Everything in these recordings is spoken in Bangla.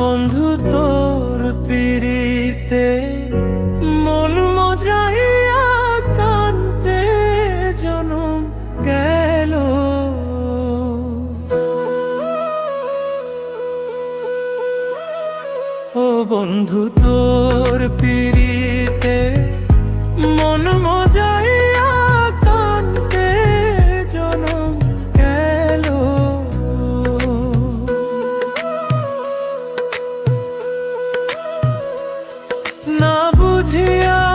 বন্ধু তোর পিড়িতে মন মজাইয়া কান্তে জনম গেল। ও বন্ধু তোর পিড়ি না বুঝিয়া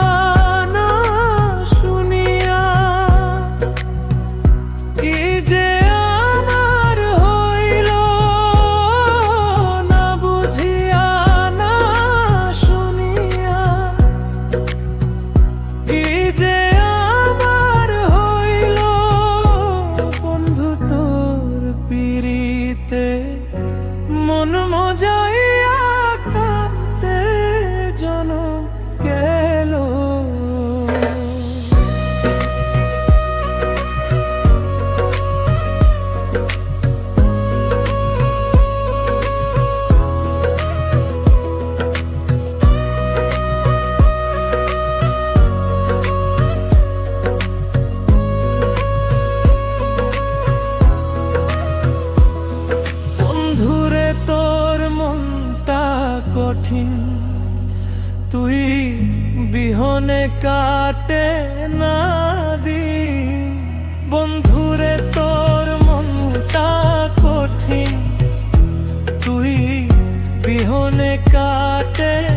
তুই বিহনে কাটে না দি। বন্ধুরে তোর মনটা কঠিন। তুই বিহনে কাটে